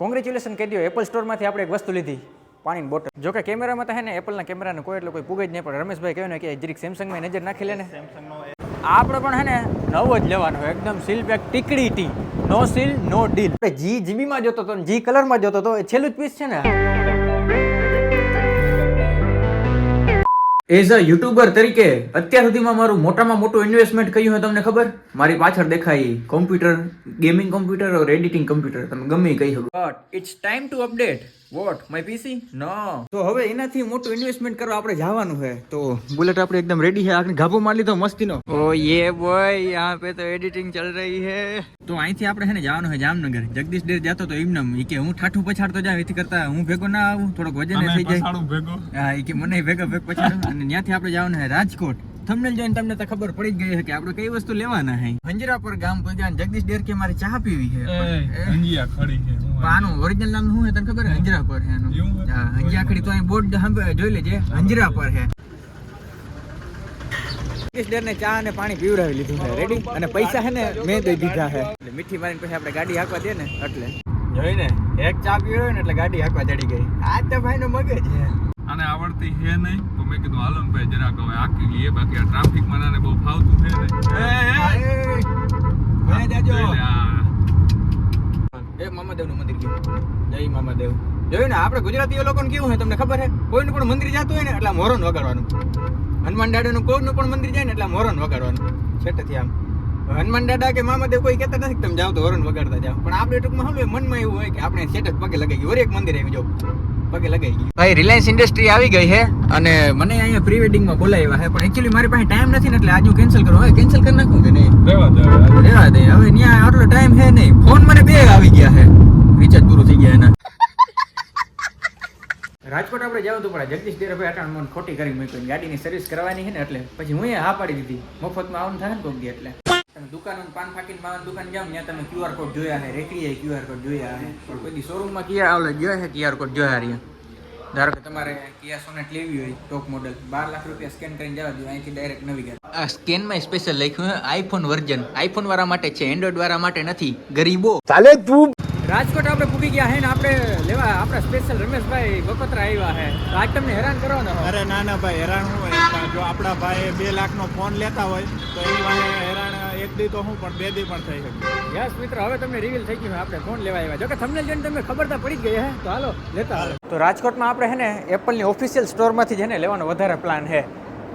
Congratulation કહી દો Apple સ્ટોરમાંથી આપણે એક વસ્તુ લીધી. પાણીની બોટલ જો કે કેમેરામાં તો હે ને એપલના કેમેરાને કોઈ એટલે કોઈ પૂગે જ નહીં, પણ રમેશભાઈ કહ્યું ને કે જરીક સેમસંગમાં નજર નાખી લે ને. આપણે પણ હે ને, નવો જ લેવાનો એકદમ સીલ પેક, ટીકડી ટી. નો સીલ નો ડીલ જી જીબીમાં જોતો હતો જી કલરમાં જોતો હતો. એ છેલ્લું જ પીસ છે ને. એઝ અ યુટ્યુબર તરીકે અત્યાર સુધીમાં મારું મોટામાં મોટું ઇન્વેસ્ટમેન્ટ કયું હોય તમને ખબર? મારી પાછળ દેખાય computer gaming computer or editing computer તમે ગમે કહી શકો. But it's time to update what? My PC નો. તો હવે એનાથી મોટું ઇન્વેસ્ટમેન્ટ કરવા આપણે જવાનું છે. તો બુલેટ આપણે એકદમ રેડી છે. આગળ ગાભો મારી લીધો મસ્તીનો. ઓ યે બોય યહાં પે તો એડિટિંગ ચલ રહી હે. તો અહીંથી આપણે છે ને જવાનું છે જામનગર. જગદીશ ડેર જતો તો એમને ઈ કે હું ઠાઠું પછાડતો જાઉં એથી કરતા હું ભેગો ના આવું. થોડોક વજન થઈ જાય. ભેગો? હા ઈ કે મને ભેગા ભેગ પછાડો. અને ત્યાંથી આપણે જવાનું છે રાજકોટ. થંબનેલ જોઈને તમને તો ખબર પડી જ ગઈ છે કે આપણે કઈ વસ્તુ લેવાના છે હંજરાપર ગામ પહોંચ્યા જગદીશ ડેર કે મારે ચા પીવી છે એ, ખડી છે આનું ઓરિજિનલ નામ શું છે તને ખબર છે હંજરાપર છે એનું હંજિયા ખડી. તો અહીં બોર્ડ જોઈ લેજે. હંજરાપર છે જગદીશ ડેર ને ચા અને પાણી પીવડાવી લીધું છે રેડી અને પૈસા છે ને મેં દઈ દીધા છે એટલે મીઠી મારીને પછી આપણે ગાડી હાંકવા દે ને એટલે. જોઈને એક ચા પીવડાવી ને એટલે ગાડી હાંકવા ચડી ગઈ. આ તો ભાઈ નો મગજ છે આને આવડતી હે નહીં. તો મેં કીધું હાલો ને ભાઈ જરાક હવે આખી લઈએ. બાકી આ ટ્રાફિકમાં આને બહુ ફાવતું છે નહીં. એ મામાદેવનું મંદિર ગયું. જય મામાદેવ. જોયું ને આપણે ગુજરાતીઓ લોકોને કેવું હોય તમને ખબર છે? કોઈનું પણ મંદિર જતું હોય ને એટલે મોરણ વગાડવાનું. હનુમાન દાદાનું કોઈનું પણ મંદિર જાય ને એટલે મોરણ વગાડવાનું. છેટેથી આમ. હનુમાન દાદા કે મામાદેવ કોઈ કહેતા નથી તમે જાઓ તો હોરન વગાડતા જાઓ. પણ આપણે ટૂંકમાં શું મનમાં એવું હોય કે આપણે છેટે જ પગે લગાવી ગયું એક મંદિર આવી જાવ પગે લગાઈ ગઈ ભાઈ રિલાયન્સ ઇન્ડસ્ટ્રી આવી ગઈ છે અને મને અહીંયા પ્રી વેડિંગમાં બોલાવ્યા છે પણ એકચ્યુઅલી મારી પાસે ટાઈમ નથી ને એટલે આજે કેન્સલ કરો હવે કેન્સલ કરી નાખું કે નહીં? રહેવા દે હવે. ત્યાં દે. હવે ન્યા આટલો ટાઈમ છે નહીં. ફોન મને બે આવી ગયા છે. રિચાર્જ પૂરું થઈ ગયા એના. રાજકોટ આપણે જવું હતું પણ જગદીશ દેર ભાઈ અટાણ મને ખોટી કરી મૂકી ગાડીની સર્વિસ કરવાની છે ને એટલે પછી હું હા પાડી દીધી. મફતમાં આવવાનું થાય ને કોક દી એટલે. તમે દુકાન પાન ફાકીને માવાની દુકાન જાવ ત્યાં તમે ક્યુઆર કોડ જોયા છે રેકડીએ ક્યુઆર કોડ જોયા છે પણ કોઈ શોરૂમમાં કિયા આવડે જોયા છે ક્યુઆર કોડ જોયા રહ્યા ધારો કે તમારે કિયા સોનેટ લેવી હોય ટોપ મોડલ બાર લાખ રૂપિયા સ્કેન કરીને જવા દો અહીંથી ડાયરેક્ટ નવી ગાડી. આ સ્કેનમાં સ્પેશિયલ લખ્યું છે આઈફોન વર્ઝન આઈફોન વાળા માટે છે એન્ડ્રોઈડ વાળા માટે નથી ગરીબો. ચાલે તું. રાજકોટ આપણે પૂગી ગયા હે ને આપણે લેવા આપણા સ્પેશિયલ રમેશભાઈ બકોત્રા આવ્યા હે. આજ તમને હેરાન કરવાનો. અરે ના ના ભાઈ હેરાન હું હોય. જો આપણા ભાઈ બે લાખનો ફોન લેતા હોય તો એ વાંહે હેરાન એક દી તો હું પણ બે દી પણ થઈ શકે. યસ મિત્રો હવે તમને રિવીલ થઈ ગયું આપણે ફોન લેવા આવ્યા. જોકે તમને જોઈને તમને ખબર તો પડી જ ગઈ હે? તો હાલો લેતા હાલો તો રાજકોટમાં આપણે હે ને એપલની ઓફિશિયલ સ્ટોરમાંથી જ ને લેવાનો વધારે પ્લાન છે.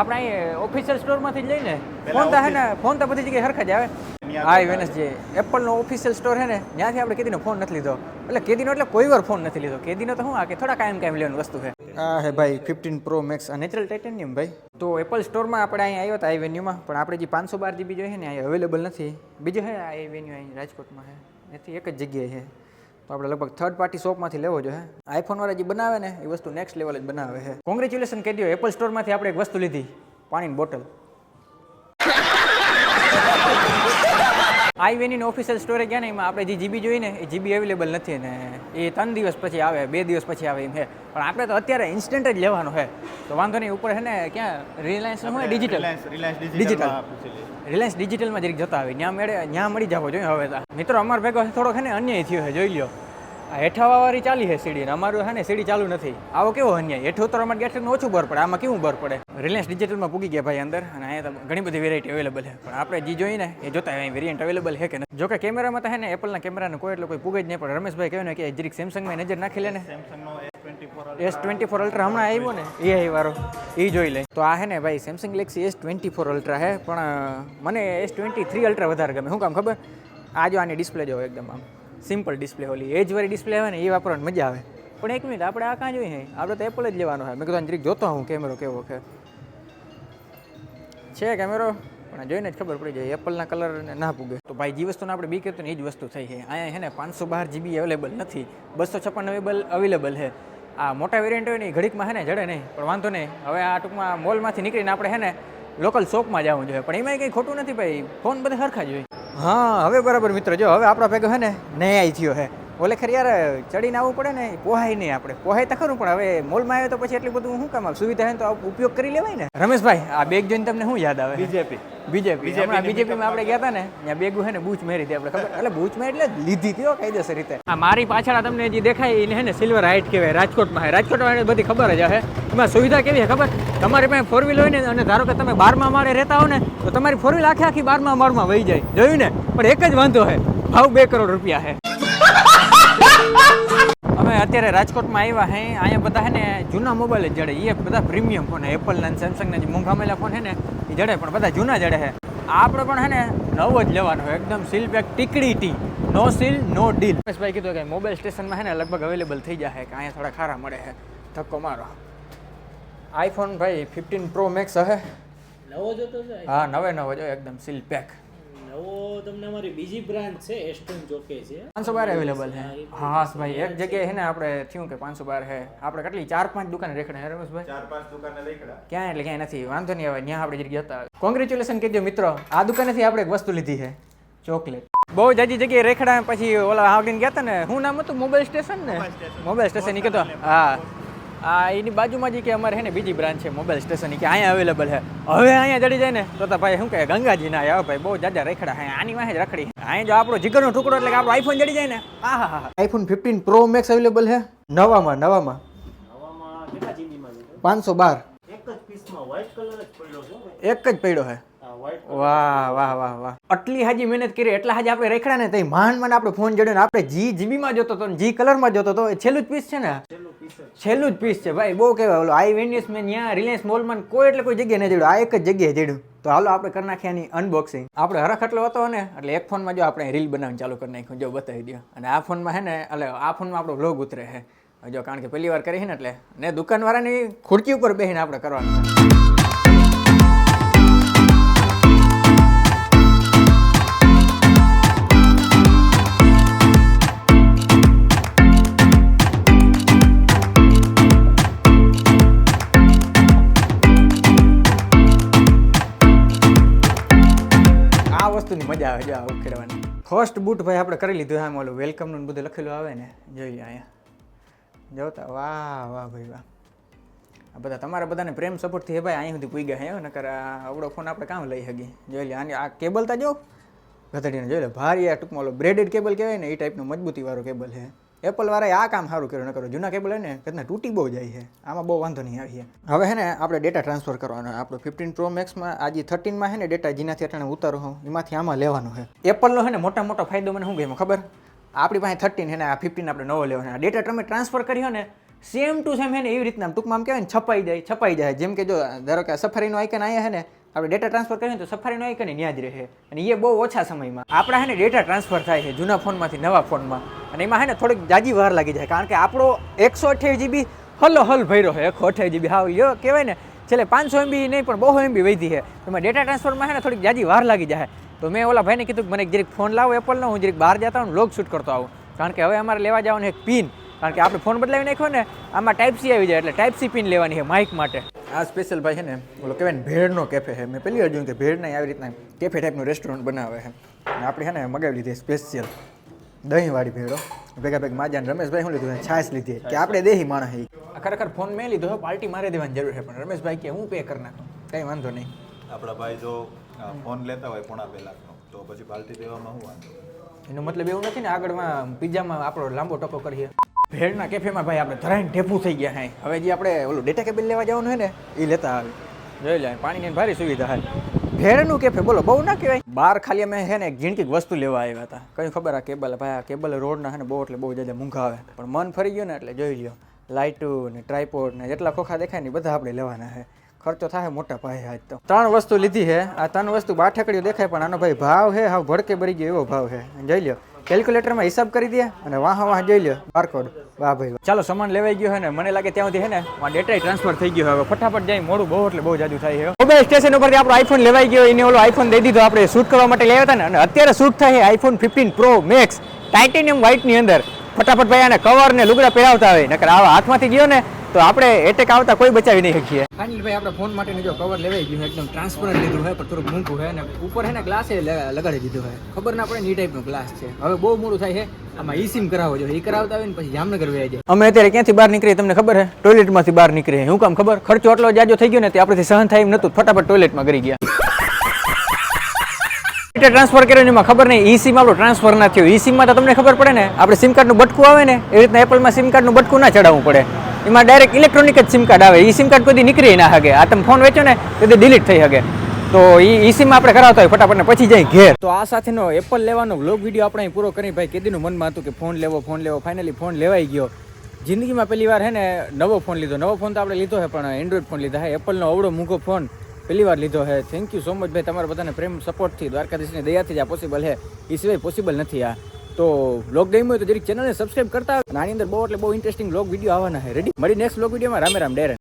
આપણે અહીં ઓફિશિયલ સ્ટોરમાંથી જ લઈને ફોન તો હે ને ફોન તો બધી જગ્યાએ સરખા જ આવે. હા વેનસજે એપલનો ઓફિશિયલ સ્ટોર છે ને ત્યાંથી આપણે કેદીનો ફોન નથી લીધો. એટલે કેદીનો એટલે કોઈ વાર ફોન નથી લીધો. કેદીનો તો હું આ કે થોડા કાયમ કાયમ લેવાની વસ્તુ છે. આ હે ભાઈ ફિફ્ટીન પ્રો મેક્સ આ નેચરલ ટાઇટેનિયમ ભાઈ. તો એપલ સ્ટોરમાં આપણે અહીં આવ્યો હતા આઈ વેન્યુમાં પણ આપણે જે પાંચસો બાર જીબી જોઈએ ને અહીં અવેલેબલ નથી. બીજો છે આઈ વેન્યુ અહીં રાજકોટમાં છે. એથી એક જ જગ્યાએ છે. તો આપણે લગભગ થર્ડ પાર્ટી શોપમાંથી લેવો જોઈએ. આઈફોન વાળા જે બનાવે ને એ વસ્તુ નેક્સ્ટ લેવલ જ બનાવે છે. કોંગ્રેચ્યુલેશન કહી દો એપલ સ્ટોરમાંથી આપણે એક વસ્તુ લીધી. પાણીની બોટલ આઈ વેનીનો ઓફિશિયલ સ્ટોરે ગયા ને એમાં આપણે જે જીબી જોઈએ ને એ જીબી અવેલેબલ નથી ને એ ત્રણ દિવસ પછી આવે બે દિવસ પછી આવે એમ છે. પણ આપણે તો અત્યારે ઇન્સ્ટન્ટ જ લેવાનો છે. તો વાંધો નહીં ઉપર છે ને ક્યાં રિલાયન્સ હોય ડિજિટલ ડિજિટલ રિલાયન્સ ડિજિટલમાં જરીક જતા આવે ત્યાં મળે ત્યાં મળી જાવ જોઈએ હવે મિત્રો અમાર ભેગો થોડોક છે ને અન્યાય થયો છે જોઈ લ્યો. આ હેઠાવાળી ચાલી છે સીડી અમારું છે ને સીડી ચાલુ નથી. આવો કેવો અન્યાય? હેઠું ઉતરવા માટે ને ઓછું બર પડે. આમાં કેવું બર પડે? રિલાયન્સ ડિજિટલમાં પૂગી ગયા ભાઈ અંદર અને અહીંયા તો ઘણી બધી વેરાયટી અવેલેબલ છે. પણ આપણે જે જોઈને એ જોતા હોય વેરિયન્ટ અવેલેબલ છે કે નહીં જોકે કેમેરામાં તો છે ને એપલના કેમેરાને કોઈ એટલે કોઈ પૂગે જ નહીં પણ રમેશભાઈ કહ્યું ને કે જરીક સેમસંગમાં નજર નાખી લે ને. સેમસંગનો એસ ટ્વેન્ટી ફોર અલ્ટ્રા હમણાં આવ્યો ને એ આવી વાળો એ જોઈ લે. તો આ હે ને ભાઈ Samsung Galaxy S twenty four ultra હે પણ મને એસ ટ્વેન્ટી થ્રી અલ્ટ્રા વધારે ગમે. શું કામ ખબર? આ જો આની ડિસ્પ્લે જો એકદમ આમ. સિમ્પલ ડિસ્પ્લે ઓલી એજ વાળી ડિસ્પ્લે આવે ને એ વાપરવાની મજા આવે. પણ એક મિનિટ, આપણે આ કાં જોઈએ? આપણે તો એપલ જ લેવાનો હોય. મેં કીધું જરીક જોતો હું કેમેરો કેવો છે. છે કેમેરો? પણ જોઈને જ ખબર પડી જાય એપલના કલર ના પૂગે. તો ભાઈ, જે વસ્તુને આપણે બી કહેતું ને એ જ વસ્તુ થઈ છે. અહીંયા છે ને પાંચસો બાર જીબી અવેલેબલ નથી. બસો છપ્પન અવેલેબલ અવેલેબલ છે. આ મોટા વેરિયન્ટ હોય ને ઘડીકમાં છે ને જડે નહીં. પણ વાંધો નહીં. હવે આ ટૂંકમાં મોલમાંથી નીકળીને આપણે છે ને લોકલ શોપમાં જવું જોઈએ. પણ એમાં કંઈ ખોટું નથી ભાઈ. ફોન બધા સરખા જ હોય. હા હવે બરાબર મિત્રો જો હવે આપણા ભેગો છે ને ન્યાય થયો હે. ઓલે ખરી યાર ચડીને આવવું પડે ને પોહાય નહીં આપણે. પોહાય તો ખરું પણ હવે મોલમાં આવે તો પછી એટલી બધું શું કામ સુવિધા હોય તો ઉપયોગ કરી લેવાય ને? રમેશભાઈ આ બેગ જોઈને તમને શું યાદ આવે? બીજેપી. બીજેપી. હમણાં બીજેપીમાં આપણે ગયા હતા ને ત્યાં બેગું હે ને બૂચ મેરી હતી આપણે ખબર? એટલે બૂચ મેરી એટલે લીધી હતી હો કાયદેસર રીતે. આ મારી પાછળ તમને જે દેખાય એને હે ને સિલ્વર હાઇટ કહેવાય રાજકોટમાં રાજકોટમાં બધી ખબર જ હે. એમાં સુવિધા કેવી છે ખબર? તમારી પાસે ફોર વ્હીલ હોય ને, અને ધારો કે તમે બારમા માળે રહેતા હો ને, તો તમારી ફોર વ્હીલ આખી આખી બારમા માળમાં વહી જાય. જોયું ને? પણ એક જ વાંધો છે ભાવ બે કરોડ રૂપિયા છે અમે અત્યારે રાજકોટમાં આવ્યા હે, અહીંયા બધા હે ને, જૂના મોબાઈલ જ જડે. એ બધા પ્રીમિયમ ફોન એપલના સેમસંગના જે મોંઘા મેલા ફોન હે ને એ જડે, પણ બધા જૂના જડે છે આપણે પણ હે ને, નવો જ લેવાનો એકદમ સીલ પેક ટીકડી ટી. નો સીલ નો ડીલ ભાઈ કીધું કે મોબાઈલ સ્ટેશનમાં હે ને, લગભગ અવેલેબલ થઈ જાય કે અહીંયા થોડા ખારા મળે છે ધક્કો મારો. આઈફોન ભાઈ ફિફ્ટીન પ્રો મેક્સ હે. નવો જોતો છે હા નવે નવો જો એકદમ સીલ પેક નવો તમને અમારી બીજી બ્રાન્ચ છે એસ્ટન જોકે છે. પાંચસો બાર અવેલેબલ છે. હા ભાઈ એક જગ્યાએ છે ને આપણે થયું કે પાંચસો બાર છે. આપણે કેટલી ચાર પાંચ દુકાન રેખડે હે રમેશભાઈ? ચાર પાંચ દુકાન રેખડા. ક્યાં એટલે ક્યાંય નથી વાંધો નહીં આવે ત્યાં આપણે જરી ગયા હતા. કોંગ્રેચ્યુલેશન કહેજો મિત્રો આ દુકાનેથી આપણે એક વસ્તુ લીધી છે ચોકલેટ. બહુ જાજી જગ્યાએ રેખડા પછી ઓલા આવડીને ગયા હતા ને હું નામ હતું? મોબાઈલ સ્ટેશન ને? મોબાઈલ સ્ટેશન એ કહેતો. હા. આ એની બાજુમાં જે કે અમારે છે ને બીજી બ્રાન્ચ છે મોબાઈલ સ્ટેશન કે અહીંયા અવેલેબલ છે. હવે અહીંયા જડી જાય ને તો તો ભાઈ શું કહે ગંગાજીના આવે ભાઈ બહુ જાજા રખડા હા આની વાહે જ રખડી અહીંયા જો આપણો જીગરનો ટુકડો એટલે કે આપણો આઈફોન જડી જાય ને આ હા હા iPhone fifteen pro max available છે નવામાં નવામાં. પાંચસો બાર. એક જ પીસમાં વ્હાઇટ કલર જ પડ્યો છે વાહ વાહ વાહ વાહ આટલી હાજી મહેનત કરી એટલા હાજી આપણે રેખડા ને તઈ માંડ માંડ આપણે ફોન જડ્યો ને આપણે જી જીબીમાં જોતો હતો ને જી કલરમાં જોતો હતો. એ છેલ્લું જ પીસ છે ને? છેલ્લું જ પીસ છે. ભાઈ બહુ કહેવાય. ઓલો આઈ વેન્યુસ મેં ત્યાં રિલાયન્સ મોલમાં કોઈ એટલે કોઈ જગ્યાએ નહીં જોડ્યું આ એક જ જગ્યાએ જોડ્યું તો હાલો આપણે કરી નાખીએ એની અનબોક્સિંગ આપણે હરખ એટલો હતો ને એટલે એક ફોનમાં જો આપણે રીલ બનાવવાનું ચાલુ કરી નાખ્યું. જો બતાવી દો અને આ ફોનમાં હે ને એટલે આ ફોનમાં આપણો વ્લોગ ઉતરે છે જો કારણ કે પહેલી વાર કરી ને એટલે ને દુકાનવાળાની ખુરચી ઉપર બેસીને આપણે કરવાનું મજા ઉખેડવાની. ફર્સ્ટ બૂટ ભાઈ આપણે કરી લીધું આમ ઓલું વેલકમનું બધું લખેલું આવે ને જોઈ લે અહીંયા જોતા વાહ વાહ ભાઈ, વાહ. આ બધા તમારા બધાને પ્રેમ સપોર્ટથી હે ભાઈ, અહીં સુધી પૂઈ ગયા હે નકર આવડો ફોન આપણે કામ લઈ શકીએ. જોઈ લે આની આ કેબલ તા જો, ગધડીને જોઈ લે ભારી આ ટૂંકમાં ઓલો બ્રેડેડ કેબલ કહેવાય ને, એ ટાઈપનું મજબૂતીવાળો કેબલ છે એપલ વાળાએ આ કામ સારું કર્યું, નકર જૂના કેબલ ને કેટલા તૂટી બહુ જાય છે. આમાં બહુ વાંધો નહીં આવી છે. હવે હે ને, આપણે ડેટા ટ્રાન્સફર કરવાનો આપણો ફિફ્ટીન પ્રો મેક્સમાં આજે થર્ટીનમાં છે ને ડેટા જેનાથી અટાણે ઉતારો હું એમાંથી આમાં લેવાનો છે. એપલનો હે ને, મોટા મોટો ફાયદો મને શું ગયો ખબર? આપણી પાસે થર્ટીન હે ને, આ ફિફ્ટીન આપણે નવો લેવાનો ડેટા તમે ટ્રાન્સફર કર્યો ને સેમ ટુ સેમ હે ને, એવી રીતના, ટૂંકમાં આમ કહેવાય ને, છપાઈ જાય છપાઈ જાય. જેમ કે જો, ધારો કે સફારીનો આઇકન આવ્યા છે ને, આપણે ડેટા ટ્રાન્સફર કરીએ ને, તો સફારીનો આઇકન જ રહે. અને એ બહુ ઓછા સમયમાં. આપણા હે ને ડેટા ટ્રાન્સફર થાય છે જૂના ફોનમાંથી નવા ફોનમાં અને એમાં હે ને થોડીક જાજી વાર લાગી જાય, કારણ કે આપણો એકસો અઠ્યાવીસ જીબી હલો હલ ભર્યો છે, એકસો અઠ્યાવીસ જીબી હાવ યો કહેવાય ને, છેલ્લે પાંચસો એમબી નહીં, પણ બહુ એમબી વધી છે. એમાં ડેટા ટ્રાન્સફરમાં હે ને થોડીક જાજી વાર લાગી જાય. તો મેં ઓલા ભાઈને કીધું કે મને જરીક ફોન લાવો એપલનો હું જરીક બહાર જતા હું લોગ શૂટ કરતો આવું. કારણ કે હવે અમારે લેવા જવાનું એક પિન કારણ કે આપણે ફોન બદલાવી નાખ્યો ને, આમાં ટાઈપ સી આવી જાય, એટલે ટાઈપ સી પિન લેવાની છે માઇક માટે. આ સ્પેશિયલ ભાઈ છે ને, ઓલો કહેવાય ને ભેળનો કેફે છે. મેં પહેલી વાર જોયું કે ભેળના આવી રીતના કેફે ટાઈપનું રેસ્ટોરન્ટ બનાવે છે. આપણે છે ને મગાવી લીધી સ્પેશિયલ દહીંવાળી ભેળો. ભેગા ભેગ માજાને રમેશભાઈ શું લીધું? છાશ લીધી. કે આપણે દેહી માણસ હી ખરેખર ફોન મેં લીધો પાર્ટી મારે દેવાની જરૂર છે પણ રમેશભાઈ કે હું પે કરી નાખું? કંઈ વાંધો નહીં. આપણા ભાઈ જો ફોન લેતા હોય પોણા બે લાખનો તો પછી પાર્ટી દેવામાં શું વાંધો? એનો મતલબ એવું નથી ને આગળમાં પિઝામાં આપણો લાંબો ટકો કરીએ. ભેળના કેફેમાં ભાઈ આપણે ધરાઈને ઢેપું થઈ ગયા હે. હવે જે આપણે ઓલું ડેટા કેબલ લેવા જવાનું હોય ને એ લેતા આવે. જોઈ લે પાણીની ભારી સુવિધા હે ભેળનું કેફે? બોલો, બહુ ના કહેવાય. બહાર ખાલી અમે છે ને એક વસ્તુ લેવા આવ્યા હતા. કઈ ખબર આ કેબલ, ભાઈ, આ કેબલ રોડના છે ને બહુ એટલે બહુ જ્યાદા મૂંઘા આવે. પણ મન ફરી ગયું ને એટલે જોઈ લ્યો. લાઇટુ ને ટ્રાયપોડ ને જેટલા ખોખા દેખાય ને બધા આપણે લેવાના છે. ખર્ચો થાય મોટા ભાઈ આજ તો. ત્રણ વસ્તુ લીધી છે. આ ત્રણ વસ્તુ બાઠકડીઓ દેખાય, પણ આનો ભાઈ ભાવ છે હા ભડકે ભરી ગયો એવો ભાવ છે. જોઈ લ્યો. કેલ્ક્યુલેટરમાં હિસાબ કરી દે અને વાહ વાહ જોઈ લ્યો. બારકોડ વાહ ભાઈ ચાલો, સામાન લેવાઈ ગયો છે ને, મને લાગે ત્યાં સુધી છે ને ડેટા ટ્રાન્સફર થઈ ગયો હવે ફટાફટ જાય, મોડું બહુ, એટલે બહુ જાજુ થાય છે મોબાઈલ સ્ટેશન ઉપરથી આપણો આઈફોન લેવાઈ ગયો, એને ઓલો આઈફોન દઈ દીધો, આપણે શૂટ કરવા માટે લેવા હતા ને, અને અત્યારે શૂટ થાય iPhone fifteen pro max titanium વ્હાઇટની અંદર. ફટાફટ ભાઈ આને કવર ને લુગડા પહેરાવતા હોય, નકર આવા હાથમાંથી ગયો ને તો આપણે એટેક આવતા કોઈ બચાવી નહીં શકીએ. ફાઇનલી ભાઈ આપણે ફોન માટે જો કવર લેવાઈ ગયું એકદમ ટ્રાન્સપરન્ટ લીધું હોય પણ થોડુંક મૂંઘું હોય અને ઉપર હે ને ગ્લાસ લગાડી દીધું હોય ખબર ના પડે ને એ ટાઈપનો ગ્લાસ છે. હવે બહુ મોડું થાય છે આમાં ઈ સિમ કરાવવો જોઈએ. એ કરાવતા હોય ને પછી જામનગર વહી જાય. અમે અત્યારે ક્યાંથી બહાર નીકળીએ તમને ખબર છે? ટોયલેટમાંથી બહાર નીકળીએ. હું કામ ખબર? ખર્ચો એટલો જાજો થઈ ગયો ને તે આપણેથી સહન થાય એમ નહોતું. ફટાફટ ટોયલેટમાં કરી ગયા. ટ્રાન્સફર કર્યો એમાં ખબર નહીં. ઈ સિમ આપણું ટ્રાન્સફર ના થયું. ઈ સિમમાં તો તમને ખબર પડે ને આપણે સિમ કાર્ડનું બટકું આવે ને એવી રીતના એપલમાં સિમ કાર્ડનું બટકું ના ચડાવવું પડે. એમાં ડાયરેક્ટ ઇલેક્ટ્રોનિક જ સિમ કાર્ડ આવે. એ સિમ કાર્ડ કોઈ નીકળી ના શકે આ તમે ફોન વેચો ને, તો ડિલીટ થઈ શકે તો એ સિમ આપણે કરાવતા હોય ફટાફટ પછી જાય ઘેર. તો આ સાથેનો એપલ લેવાનો વ્લોગ વીડિયો આપણે પૂરો કરી ભાઈ, કેદીનું મનમાં હતું કે ફોન લેવો ફોન લેવો. ફાઇનલી ફોન લેવાઈ ગયો. જિંદગીમાં પહેલી વાર હે ને નવો ફોન લીધો. નવો ફોન તો આપણે લીધો છે પણ એન્ડ્રોઈડ ફોન લીધા હે. એપલનો અવડો મૂકો ફોન પહેલી વાર લીધો છે થેન્ક યુ સો મચ ભાઈ. તમારા બધાને પ્રેમ સપોર્ટથી દ્વારકાધીશની દયાથી જ આ પોસિબલ છે એ સિવાય પોસિબલ નથી આ. તો બ્લોગ ગમ્યું તો જરીક ચેનલને સબસ્ક્રાઇબ કરતા આની અંદર બહુ એટલે બહુ ઇન્ટરેસ્ટિંગ બ્લોગ વીડિયો આવવાના છે. રેડી મળી નેક્સ્ટ બ્લોગ વિડીયોમાં રામે રામ ડેરે